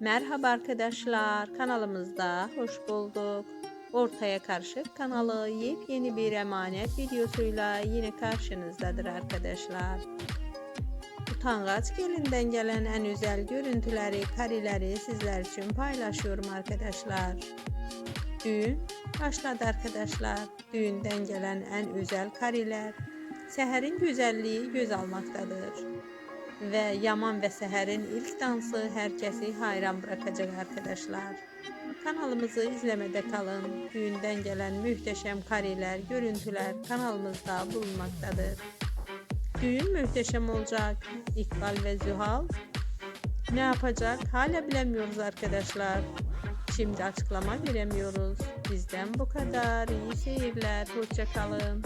Merhaba arkadaşlar, kanalımızda hoş bulduk. Ortaya Karışık kanalı yepyeni bir emanet videosuyla yine karşınızdadır arkadaşlar. Utangaç gelinden gelen en özel görüntüleri, kareleri sizler için paylaşıyorum arkadaşlar. Düğün başladı arkadaşlar. Düğünden gelen en özel kareler, seherin güzelliği göz almaktadır ve Yaman ve Seher'in ilk dansı herkesi hayran bırakacak arkadaşlar. Kanalımızı izlemede kalın. Düğünden gelen muhteşem kareler, görüntüler kanalımızda bulunmaktadır. Düğün muhteşem olacak. İkbal ve Zühal ne yapacak hala bilemiyoruz arkadaşlar. Şimdi açıklama veremiyoruz. Bizden bu kadar. İyi seyirler. Hoşçakalın.